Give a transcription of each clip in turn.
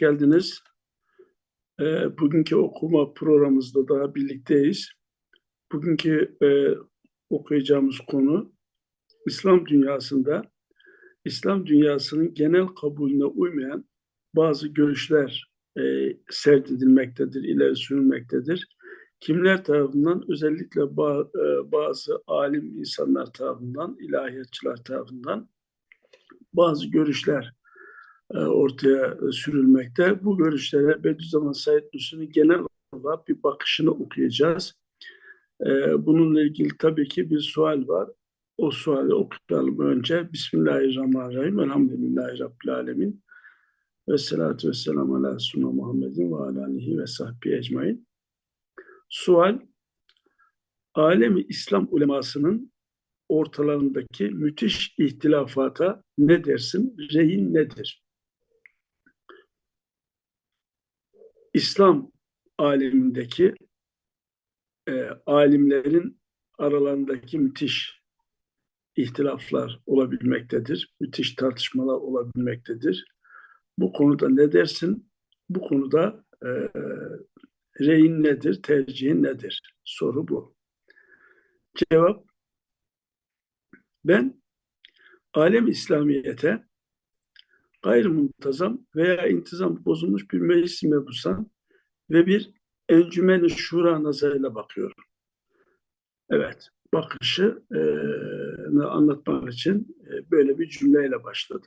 geldiniz. Ee, bugünkü okuma programımızda daha birlikteyiz. Bugünkü e, okuyacağımız konu İslam dünyasında İslam dünyasının genel kabulüne uymayan bazı görüşler e, serdedilmektedir, ileri sürülmektedir. Kimler tarafından? Özellikle ba- e, bazı alim insanlar tarafından, ilahiyatçılar tarafından bazı görüşler e, ortaya sürülmekte. Bu görüşlere Bediüzzaman Said Nursi'nin genel olarak bir bakışını okuyacağız. E, bununla ilgili tabii ki bir sual var. O suali okuyalım önce. Bismillahirrahmanirrahim. Elhamdülillahi Rabbil Alemin. Ve salatu ve selamu ala Resulüne Muhammedin ve ala alihi ve sahbihi ecmain. Sual, alemi İslam ulemasının ortalarındaki müthiş ihtilafata ne dersin? Rehin nedir? İslam alemindeki e, alimlerin aralarındaki müthiş ihtilaflar olabilmektedir. Müthiş tartışmalar olabilmektedir. Bu konuda ne dersin? Bu konuda e, reyin nedir, tercihin nedir? Soru bu. Cevap, ben alem İslamiyet'e gayrimuntazam veya intizam bozulmuş bir meclis mebusan ve bir encümeni şura nazarıyla bakıyorum. Evet, bakışı e, anlatmak için e, böyle bir cümleyle başladı.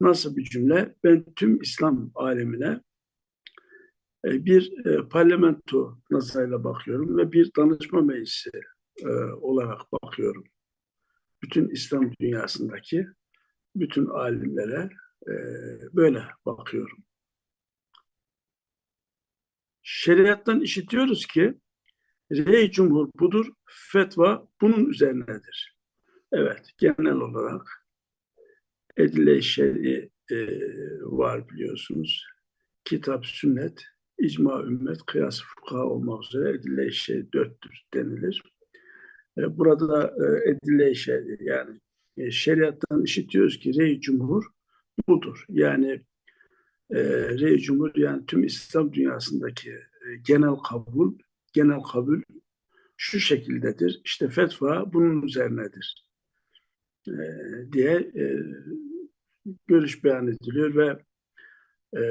Nasıl bir cümle? Ben tüm İslam alemine e, bir e, parlamento nazarıyla bakıyorum ve bir danışma meclisi e, olarak bakıyorum. Bütün İslam dünyasındaki bütün alimlere e, böyle bakıyorum. Şeriattan işitiyoruz ki rey cumhur budur, fetva bunun üzerinedir. Evet, genel olarak edile şer'i e, var biliyorsunuz. Kitap, sünnet, icma, ümmet, kıyas, fukaha olmak üzere edile şer'i dörttür denilir. E, burada e, edile şer'i yani e, şeriattan işitiyoruz ki rey cumhur budur. Yani e, Rey Cumhur yani tüm İslam dünyasındaki e, genel kabul, genel kabul şu şekildedir. İşte fetva bunun üzerinedir e, diye e, görüş beyan ediliyor ve e,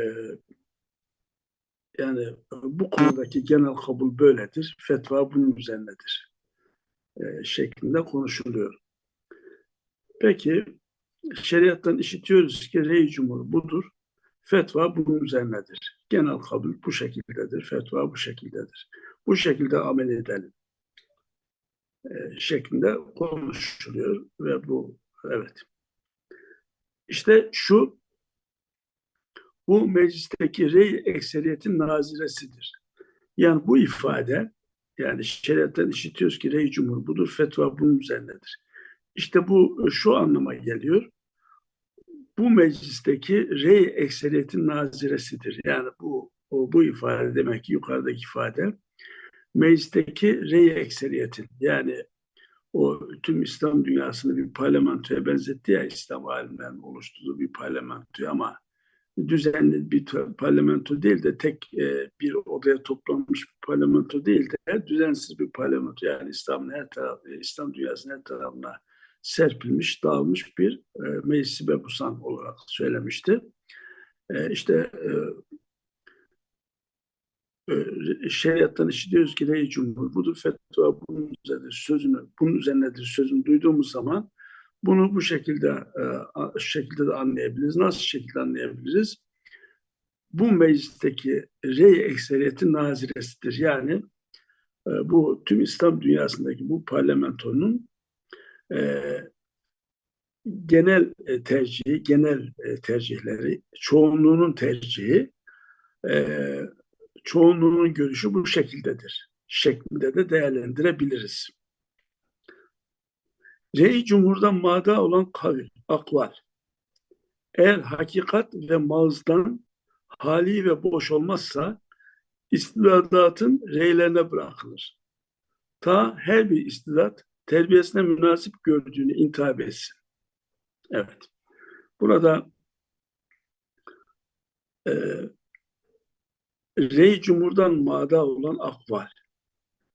yani bu konudaki genel kabul böyledir. Fetva bunun üzerinedir e, şeklinde konuşuluyor. Peki şeriattan işitiyoruz ki rey cumhur budur. Fetva bunun üzerinedir. Genel kabul bu şekildedir. Fetva bu şekildedir. Bu şekilde amel edelim. E, şeklinde konuşuluyor ve bu evet. İşte şu bu meclisteki rey ekseriyetin naziresidir. Yani bu ifade yani şeriattan işitiyoruz ki rey cumhur budur, fetva bunun üzerinedir. İşte bu şu anlama geliyor bu meclisteki rey ekseriyetin naziresidir. Yani bu o, bu ifade demek ki yukarıdaki ifade meclisteki rey ekseriyetin yani o tüm İslam dünyasını bir parlamentoya benzetti ya İslam alimlerinin oluşturduğu bir parlamento ama düzenli bir parlamento değil de tek e, bir odaya toplanmış bir parlamento değil de düzensiz bir parlamento yani İslam'ın her tarafı İslam dünyasının her tarafına serpilmiş, dağılmış bir e, meclisi bebusan olarak söylemişti. E, işte e, e, şeriattan işitiyoruz ki rey cumhur budur, fetva bunun üzerinedir, sözünü, bunun üzerinedir sözünü duyduğumuz zaman bunu bu şekilde e, şekilde de anlayabiliriz. Nasıl şekilde anlayabiliriz? Bu meclisteki rey ekseriyeti naziresidir. Yani e, bu tüm İslam dünyasındaki bu parlamentonun e, genel tercihi, genel e, tercihleri, çoğunluğunun tercihi, e, çoğunluğunun görüşü bu şekildedir. Şeklinde de değerlendirebiliriz. Rey Cumhur'dan mada olan kavil, akval. Eğer hakikat ve mağızdan hali ve boş olmazsa istidadatın reylerine bırakılır. Ta her bir istidat terbiyesine münasip gördüğünü intihab etsin. Evet. Burada e, rey cumhurdan mada olan akval.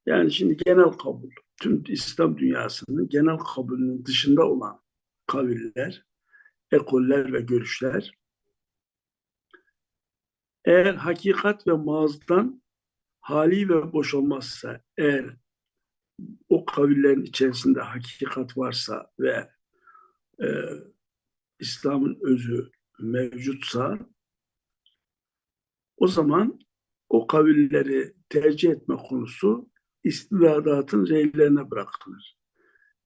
Yani şimdi genel kabul, tüm İslam dünyasının genel kabulünün dışında olan kaviller, ekoller ve görüşler eğer hakikat ve mağazdan hali ve boş olmazsa, eğer o kavillerin içerisinde hakikat varsa ve e, İslam'ın özü mevcutsa o zaman o kavilleri tercih etme konusu istidadatın reylerine bırakılır.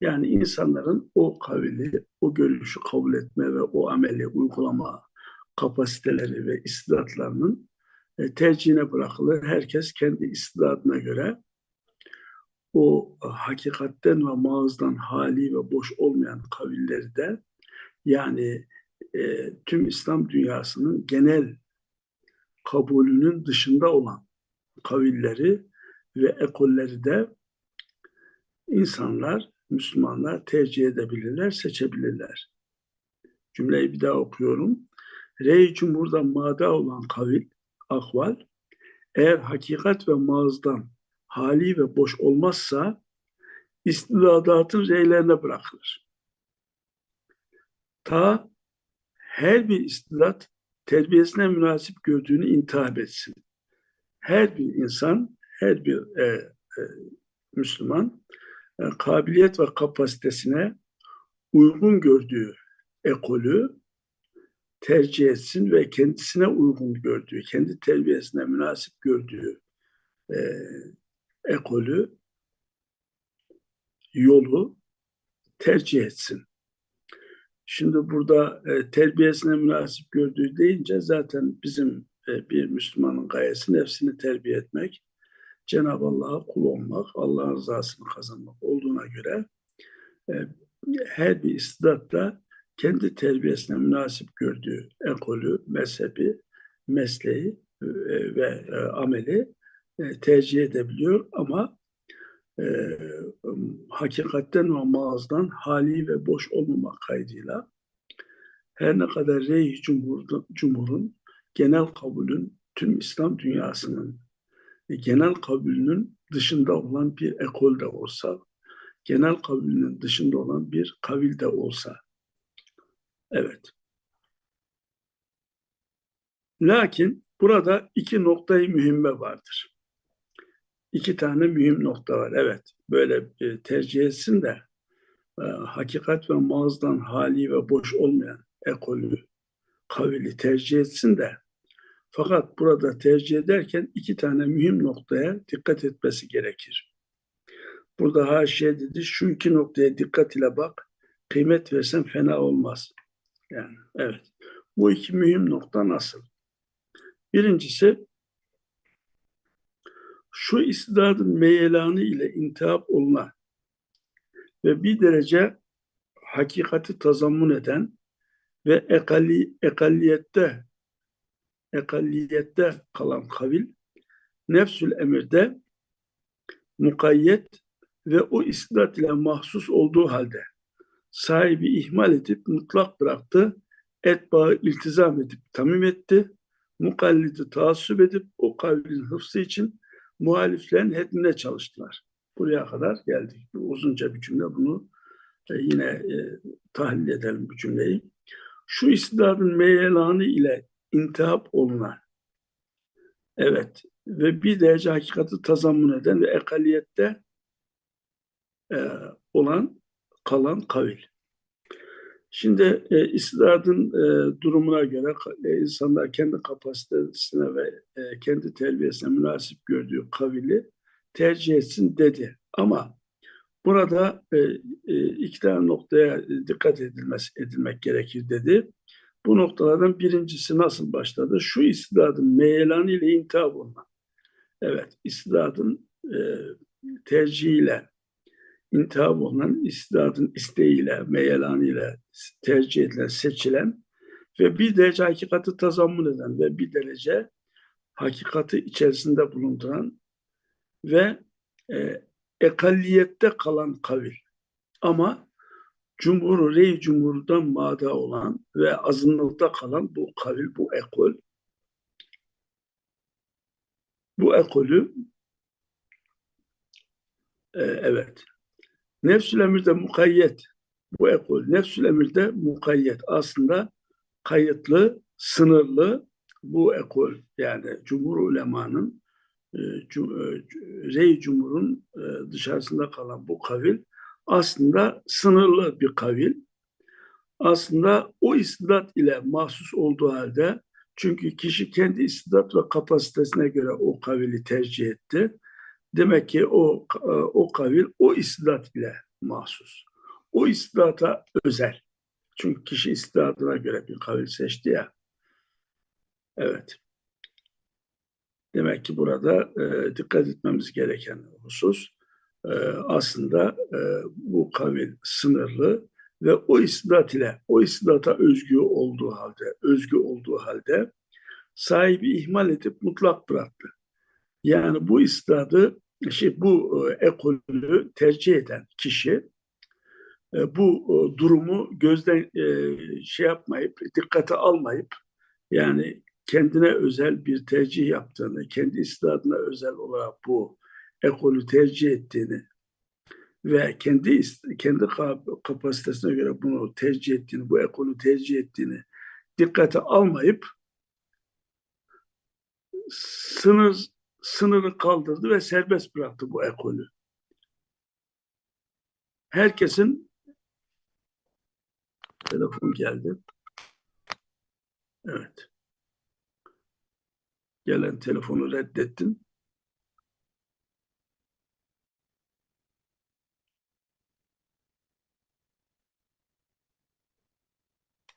Yani insanların o kavili, o görüşü kabul etme ve o ameli uygulama kapasiteleri ve istidatlarının e, tercihine bırakılır. Herkes kendi istidadına göre o hakikatten ve mağazdan hali ve boş olmayan kavilleri de yani e, tüm İslam dünyasının genel kabulünün dışında olan kavilleri ve ekolleri de insanlar, Müslümanlar tercih edebilirler, seçebilirler. Cümleyi bir daha okuyorum. Rey cumhurdan mada olan kavil, akval, eğer hakikat ve mağızdan hali ve boş olmazsa istidadatın reylerine bırakılır. Ta her bir istidat terbiyesine münasip gördüğünü intihap etsin. Her bir insan, her bir e, e, Müslüman e, kabiliyet ve kapasitesine uygun gördüğü ekolü tercih etsin ve kendisine uygun gördüğü, kendi terbiyesine münasip gördüğü e, ekolü, yolu tercih etsin. Şimdi burada e, terbiyesine münasip gördüğü deyince zaten bizim e, bir Müslümanın gayesi nefsini terbiye etmek, Cenab-ı Allah'a kul olmak, Allah'ın rızasını kazanmak olduğuna göre e, her bir istidatta kendi terbiyesine münasip gördüğü ekolü, mezhebi, mesleği e, ve e, ameli e, tercih edebiliyor ama e, hakikatten ve mağazdan hali ve boş olmamak kaydıyla her ne kadar rey cumhur, cumhurun genel kabulün tüm İslam dünyasının e, genel kabulünün dışında olan bir ekol de olsa, genel kabulünün dışında olan bir kavil de olsa. Evet. Lakin burada iki noktayı mühimme vardır iki tane mühim nokta var. Evet, böyle e, tercih etsin de e, hakikat ve mağazdan hali ve boş olmayan ekolü, kavili tercih etsin de fakat burada tercih ederken iki tane mühim noktaya dikkat etmesi gerekir. Burada haşiye dedi, şu iki noktaya dikkat ile bak, kıymet versen fena olmaz. Yani evet, bu iki mühim nokta nasıl? Birincisi, şu istidadın meyelanı ile intihap olunan ve bir derece hakikati tazammun eden ve ekalli, ekalliyette ekalliyette kalan kavil nefsül emirde mukayyet ve o istidat ile mahsus olduğu halde sahibi ihmal edip mutlak bıraktı, etbağı iltizam edip tamim etti, mukallidi taassup edip o kavlin hıfzı için muhaliflerin hedine çalıştılar. Buraya kadar geldik. Bu uzunca bir cümle bunu e, yine e, tahlil edelim bu cümleyi. Şu istidadın meyelanı ile intihap olunan evet ve bir derece hakikati tazammun eden ve ekaliyette e, olan kalan kavil. Şimdi e, istidadın e, durumuna göre e, insanlar kendi kapasitesine ve e, kendi terbiyesine münasip gördüğü kavili tercih etsin dedi. Ama burada e, e, iki tane noktaya dikkat edilmesi edilmek gerekir dedi. Bu noktalardan birincisi nasıl başladı? Şu istidadın meyelanı ile intihab olma. Evet, istidadın e, tercihiyle intihab olunan istidadın isteğiyle, meyelanıyla tercih edilen, seçilen ve bir derece hakikati tazammun eden ve bir derece hakikati içerisinde bulunduran ve e, ekalliyette kalan kavil. Ama cumhur, rey cumhurdan mada olan ve azınlıkta kalan bu kavil, bu ekol bu ekolü e, evet nefsül emirde mukayyet bu ekol nefsül emirde mukayyet aslında kayıtlı, sınırlı bu ekol yani Cumhur ulemanın e, e, Rey Cumhur'un e, dışarısında kalan bu kavil aslında sınırlı bir kavil. Aslında o istidat ile mahsus olduğu halde çünkü kişi kendi istidat ve kapasitesine göre o kavili tercih etti. Demek ki o o kavil o istidat ile mahsus. O istidata özel. Çünkü kişi istidadına göre bir kavil seçti ya. Evet. Demek ki burada e, dikkat etmemiz gereken husus e, aslında e, bu kavil sınırlı ve o istidat ile o istidata özgü olduğu halde özgü olduğu halde sahibi ihmal edip mutlak bıraktı. Yani bu istidadı şey, bu e, ekolü tercih eden kişi e, bu e, durumu gözden şey yapmayıp dikkate almayıp yani kendine özel bir tercih yaptığını, kendi istidadına özel olarak bu ekolü tercih ettiğini ve kendi kendi kapasitesine göre bunu tercih ettiğini, bu ekolü tercih ettiğini dikkate almayıp sınır sınırı kaldırdı ve serbest bıraktı bu ekolü. Herkesin telefon geldi. Evet. Gelen telefonu reddettim.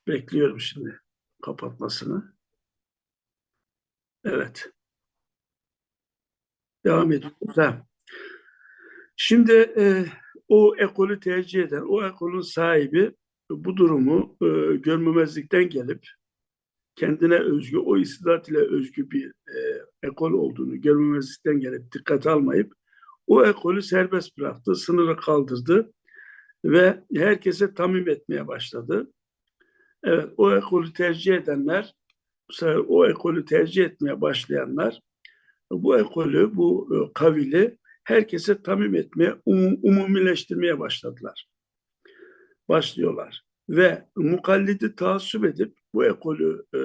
Bekliyorum şimdi kapatmasını. Evet. Devam ediyoruz. Şimdi e, o ekolü tercih eden, o ekolün sahibi bu durumu e, görmemezlikten gelip kendine özgü, o istidat ile özgü bir e, ekol olduğunu görmemezlikten gelip dikkat almayıp o ekolü serbest bıraktı, sınırı kaldırdı ve herkese tamim etmeye başladı. Evet, o ekolü tercih edenler, o ekolü tercih etmeye başlayanlar bu ekolü, bu e, kavili herkese tamim etmeye, um, umumileştirmeye başladılar. Başlıyorlar. Ve mukallidi taassup edip bu ekolü e,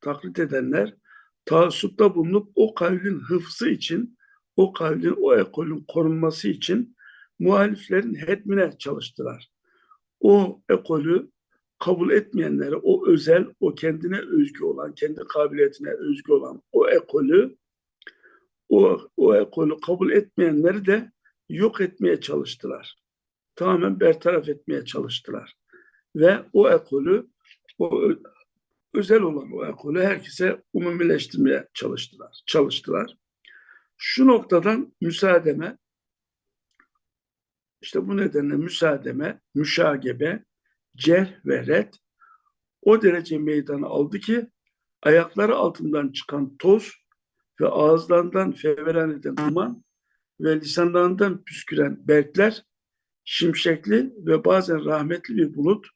taklit edenler taassupta bulunup o kavlin hıfzı için, o kavlin, o ekolün korunması için muhaliflerin hetmine çalıştılar. O ekolü kabul etmeyenlere o özel, o kendine özgü olan, kendi kabiliyetine özgü olan o ekolü o, o ekolü kabul etmeyenleri de yok etmeye çalıştılar. Tamamen bertaraf etmeye çalıştılar. Ve o ekolü, o özel olan o ekolü herkese umumileştirmeye çalıştılar. çalıştılar. Şu noktadan müsaademe, işte bu nedenle müsaademe, müşagebe, cerh ve red o derece meydana aldı ki ayakları altından çıkan toz ve ağızlarından fevran eden duman ve lisanlarından püsküren berkler şimşekli ve bazen rahmetli bir bulut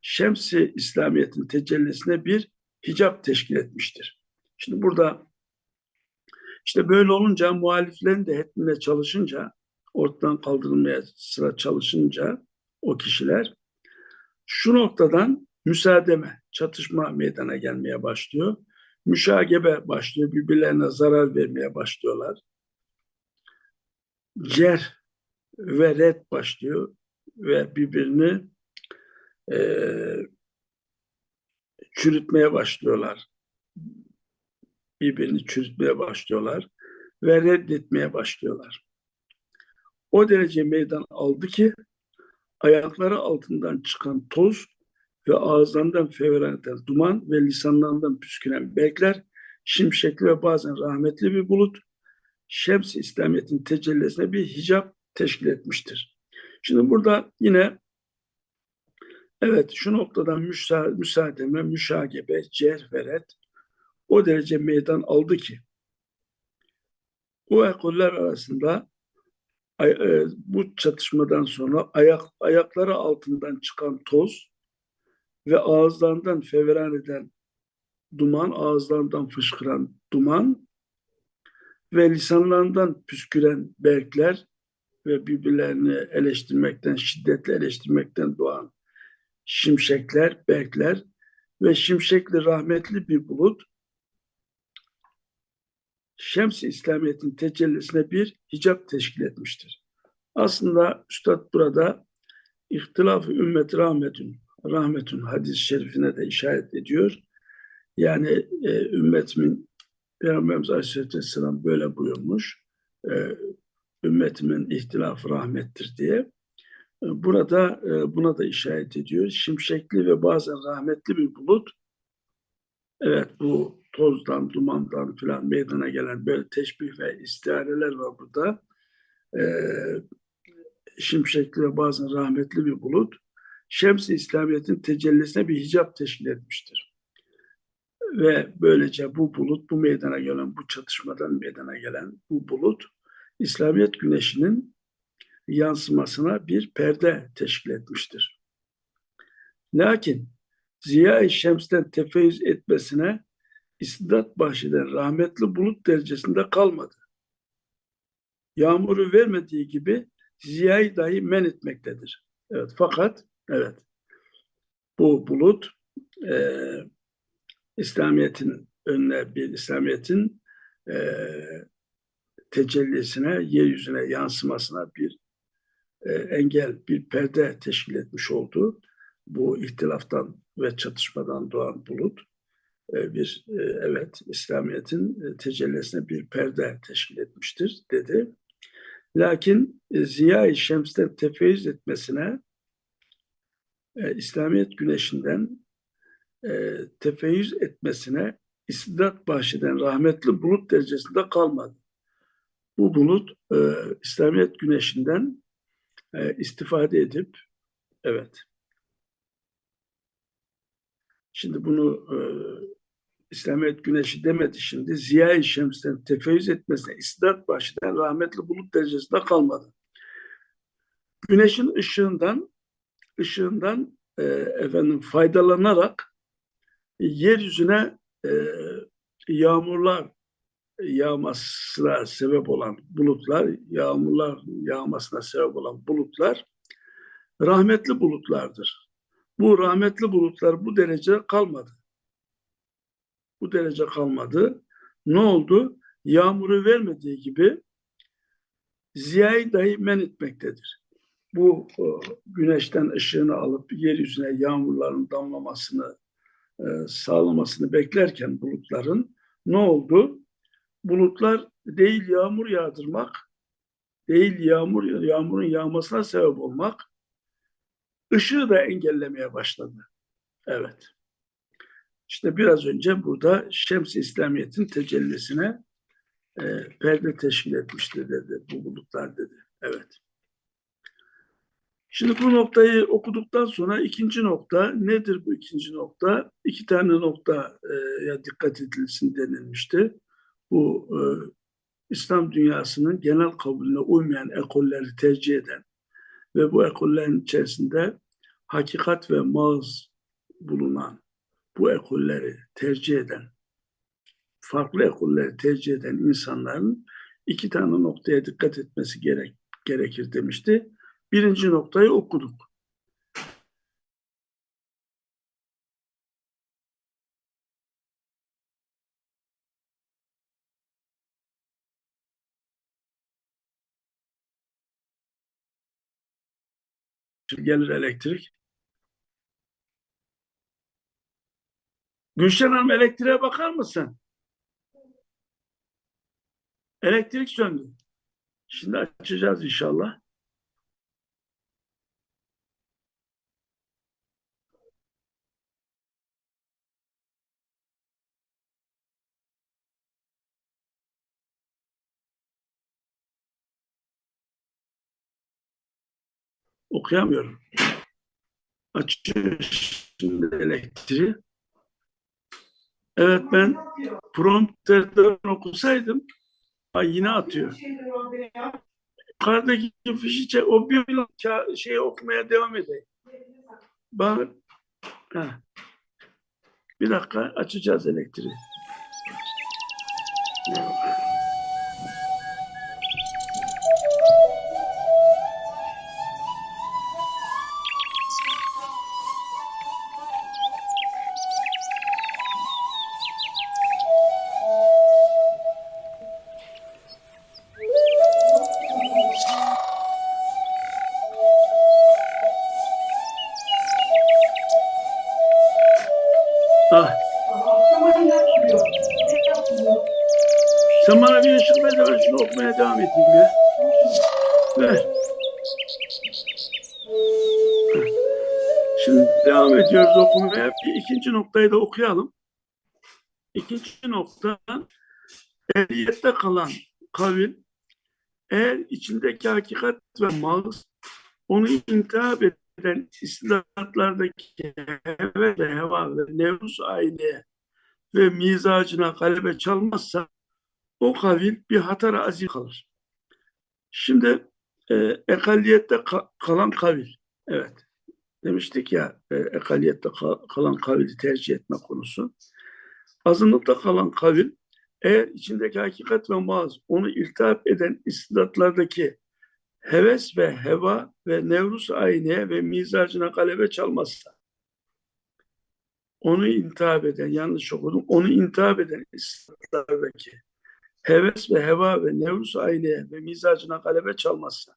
şemsi İslamiyet'in tecellisine bir hicap teşkil etmiştir. Şimdi burada işte böyle olunca muhaliflerin de hetmine çalışınca ortadan kaldırılmaya sıra çalışınca o kişiler şu noktadan müsaademe, çatışma meydana gelmeye başlıyor müşagebe başlıyor. Birbirlerine zarar vermeye başlıyorlar. Cer ve red başlıyor ve birbirini e, çürütmeye başlıyorlar. Birbirini çürütmeye başlıyorlar ve reddetmeye başlıyorlar. O derece meydan aldı ki ayakları altından çıkan toz ve ağızlarından fevran eden duman ve lisanlarından püsküren bekler, şimşekli ve bazen rahmetli bir bulut, şems İslamiyet'in tecellisine bir hicap teşkil etmiştir. Şimdi burada yine evet şu noktadan müsa müsaademe, müşagebe, cerveret o derece meydan aldı ki bu ekoller arasında e, bu çatışmadan sonra ayak, ayakları altından çıkan toz ve ağızlarından fevran eden duman, ağızlarından fışkıran duman ve lisanlarından püsküren berkler ve birbirlerini eleştirmekten, şiddetle eleştirmekten doğan şimşekler, berkler ve şimşekli rahmetli bir bulut Şems-i İslamiyet'in tecellisine bir hicap teşkil etmiştir. Aslında Üstad burada ihtilaf-ı ümmet rahmetün, rahmetün hadis-i şerifine de işaret ediyor. Yani e, ümmetimin Peygamberimiz Aleyhisselatü Vesselam böyle buyurmuş. E, ümmetimin ihtilafı rahmettir diye. E, burada e, buna da işaret ediyor. Şimşekli ve bazen rahmetli bir bulut. Evet bu tozdan, dumandan filan meydana gelen böyle teşbih ve istihareler var burada. E, şimşekli ve bazen rahmetli bir bulut. Şems-i İslamiyet'in tecellisine bir hicap teşkil etmiştir. Ve böylece bu bulut, bu meydana gelen, bu çatışmadan meydana gelen bu bulut, İslamiyet güneşinin yansımasına bir perde teşkil etmiştir. Lakin Ziya-i Şems'ten tefeyyüz etmesine istidat bahşeden rahmetli bulut derecesinde kalmadı. Yağmuru vermediği gibi ziyayı dahi men etmektedir. Evet, fakat evet bu bulut e, İslamiyet'in önüne bir İslamiyet'in e, tecellisine, yeryüzüne yansımasına bir e, engel, bir perde teşkil etmiş oldu. Bu ihtilaftan ve çatışmadan doğan bulut e, bir e, evet İslamiyet'in e, tecellisine bir perde teşkil etmiştir dedi. Lakin e, Ziya-i Şems'ten tefeyyüz etmesine e, İslamiyet güneşinden e, tefeyyüz etmesine istidat bahşeden rahmetli bulut derecesinde kalmadı. Bu bulut e, İslamiyet güneşinden e, istifade edip evet şimdi bunu e, İslamiyet güneşi demedi şimdi Ziya-i Şems'ten tefeyyüz etmesine istidat bahşeden rahmetli bulut derecesinde kalmadı. Güneşin ışığından ışığından e, efendim faydalanarak yeryüzüne e, yağmurlar yağmasına sebep olan bulutlar, yağmurlar yağmasına sebep olan bulutlar rahmetli bulutlardır. Bu rahmetli bulutlar bu derece kalmadı. Bu derece kalmadı. Ne oldu? Yağmuru vermediği gibi ziyayı dahi men etmektedir. Bu e, güneşten ışığını alıp yeryüzüne yağmurların damlamasını e, sağlamasını beklerken bulutların ne oldu? Bulutlar değil yağmur yağdırmak, değil yağmur yağmurun yağmasına sebep olmak, ışığı da engellemeye başladı. Evet. İşte biraz önce burada Şems İslamiyet'in tecellisine e, perde teşkil etmiştir dedi bu bulutlar dedi. Evet. Şimdi bu noktayı okuduktan sonra ikinci nokta nedir bu ikinci nokta? İki tane noktaya dikkat edilsin denilmişti. Bu e, İslam dünyasının genel kabulüne uymayan ekolleri tercih eden ve bu ekollerin içerisinde hakikat ve mağız bulunan bu ekolleri tercih eden, farklı ekolleri tercih eden insanların iki tane noktaya dikkat etmesi gerek, gerekir demişti. Birinci noktayı okuduk. Gelir elektrik. Gülşen Hanım elektriğe bakar mısın? Elektrik söndü. Şimdi açacağız inşallah. Okuyamıyorum. Açıyor şimdi elektriği. Evet ben prompterden okusaydım ay yine atıyor. Yukarıdaki fişi çek, o bir şey okumaya devam edeyim. Bak, ha. Bir dakika açacağız elektriği. Okumaya devam edeyim ya. Ver. Şimdi devam ediyoruz okumaya. Bir ikinci noktayı da okuyalım. İkinci nokta ehliyette kalan kavil eğer içindeki hakikat ve mağız onu intihap eden istidatlardaki heves ve heva ve nevus aileye ve mizacına galebe çalmazsa o kavil bir hatar azim kalır. Şimdi e, ekaliyette ka- kalan kavil. Evet. Demiştik ya e, ekaliyette ka- kalan kavili tercih etme konusu. Azınlıkta kalan kavil eğer içindeki hakikat ve maaz onu iltihap eden istidatlardaki heves ve heva ve nevrus ayneye ve mizacına galebe çalmazsa onu intihap eden, yanlış okudum, onu intihap eden istidatlardaki heves ve heva ve nevrus ayneye ve mizacına galebe çalmazsa.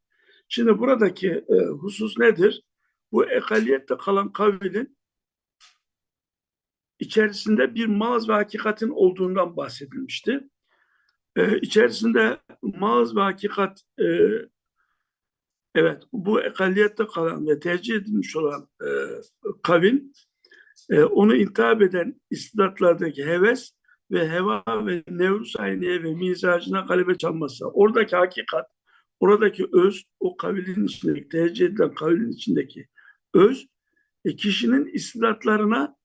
Şimdi buradaki e, husus nedir? Bu ekaliyette kalan kavilin içerisinde bir mağaz ve hakikatin olduğundan bahsedilmişti. Ee, içerisinde mağaz ve hakikat e, evet bu ekaliyette kalan ve tercih edilmiş olan e, kavil e, onu intihap eden istidatlardaki heves ve heva ve nevrus ayneye ve mizacına galebe çalmazsa oradaki hakikat, oradaki öz, o kavilin içindeki, tercih edilen kavilin içindeki öz, e, kişinin istidatlarına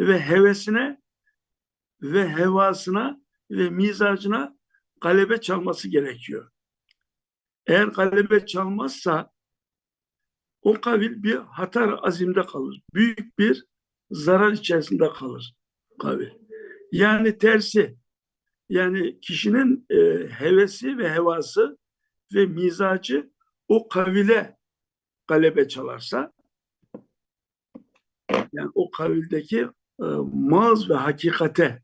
ve hevesine ve hevasına ve mizacına galebe çalması gerekiyor. Eğer galebe çalmazsa o kavil bir hatar azimde kalır. Büyük bir zarar içerisinde kalır kavil. Yani tersi. Yani kişinin e, hevesi ve hevası ve mizacı o kavile galebe çalarsa yani o kavildeki e, maz ve hakikate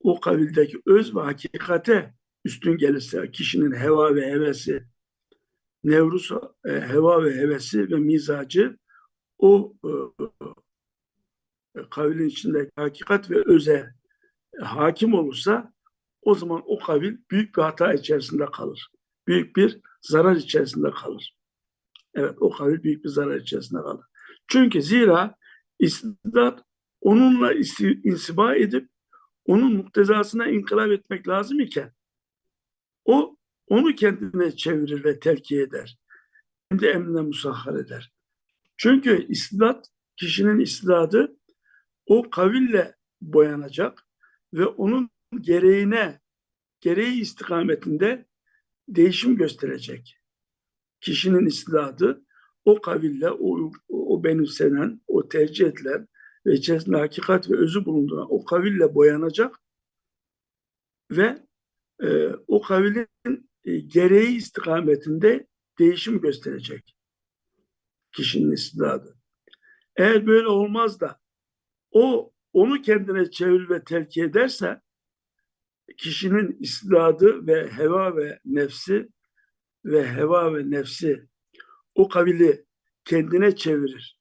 o kavildeki öz ve hakikate üstün gelirse kişinin heva ve hevesi nevrus e, heva ve hevesi ve mizacı o e, e, kavilin içindeki hakikat ve öze hakim olursa o zaman o kavil büyük bir hata içerisinde kalır. Büyük bir zarar içerisinde kalır. Evet o kavil büyük bir zarar içerisinde kalır. Çünkü zira istidat onunla insiba edip onun muktezasına inkılap etmek lazım iken o onu kendine çevirir ve telki eder. Kendi emrine musahhar eder. Çünkü istidat, kişinin istidadı o kaville boyanacak ve onun gereğine, gereği istikametinde değişim gösterecek. Kişinin istidadı o kaville, o, o benimsenen, o tercih edilen ve içerisinde hakikat ve özü bulunduran o kaville boyanacak ve e, o kavilin e, gereği istikametinde değişim gösterecek kişinin istidadı. Eğer böyle olmaz da o onu kendine çevir ve telki ederse kişinin istidadı ve heva ve nefsi ve heva ve nefsi o kavili kendine çevirir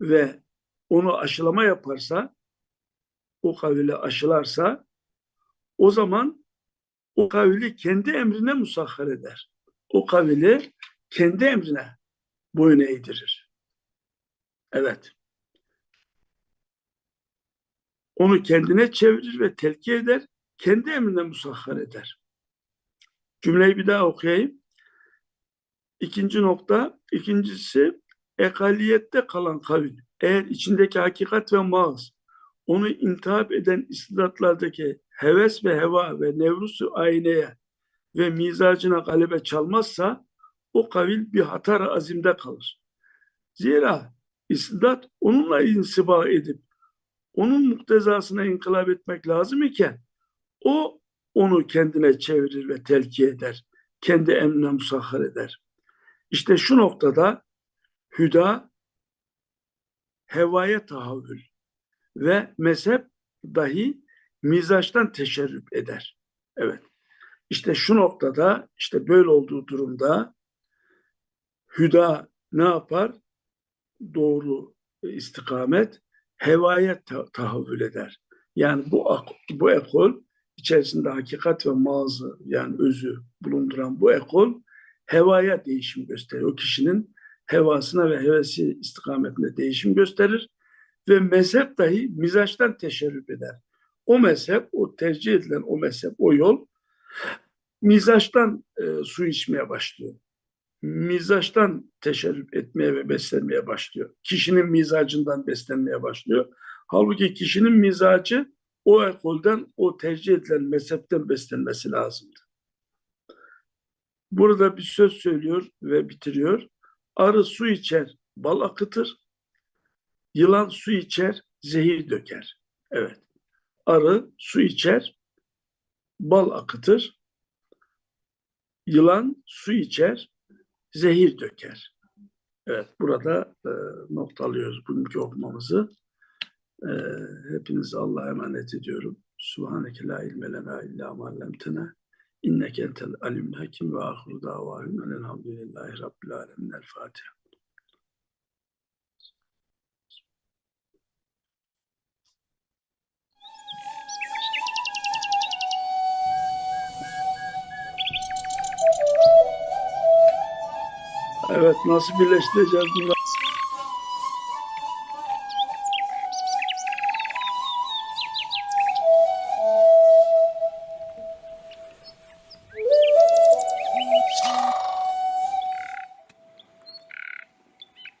ve onu aşılama yaparsa o kavili aşılarsa o zaman o kavili kendi emrine musahhar eder. O kavili kendi emrine boyun eğdirir. Evet. Onu kendine çevirir ve telki eder. Kendi emrine musahhar eder. Cümleyi bir daha okuyayım. İkinci nokta, ikincisi ekaliyette kalan kavil. Eğer içindeki hakikat ve mağaz onu intihap eden istidatlardaki heves ve heva ve nevrusu ayneye ve mizacına galebe çalmazsa o kavil bir hatar azimde kalır. Zira istidat onunla insiba edip onun muktezasına inkılap etmek lazım iken o onu kendine çevirir ve telki eder. Kendi emrine musahhar eder. İşte şu noktada hüda hevaya tahavül ve mezhep dahi mizaçtan teşerrüp eder. Evet. İşte şu noktada işte böyle olduğu durumda hüda ne yapar? Doğru istikamet hevaya tahavül eder. Yani bu bu ekol içerisinde hakikat ve mazı yani özü bulunduran bu ekol hevaya değişim gösterir. O kişinin hevasına ve hevesi istikametinde değişim gösterir ve mezhep dahi mizaçtan teşerrüf eder. O mezhep, o tercih edilen o mezhep, o yol mizaçtan e, su içmeye başlıyor. Mizaçtan teşerrüf etmeye ve beslenmeye başlıyor. Kişinin mizacından beslenmeye başlıyor. Halbuki kişinin mizacı o ekolden, o tercih edilen mezhepten beslenmesi lazımdı. Burada bir söz söylüyor ve bitiriyor. Arı su içer, bal akıtır. Yılan su içer, zehir döker. Evet. Arı su içer, bal akıtır. Yılan su içer, zehir döker. Evet, burada e, noktalıyoruz bugünkü okumamızı. E, hepinizi Allah'a emanet ediyorum. Subhaneke la ilme lena illa ma allamtena. İnneke entel alimul hakim ve ahiru davahum elhamdülillahi rabbil alemin. El Fatiha. Evet, nasıl birleştireceğiz bunları?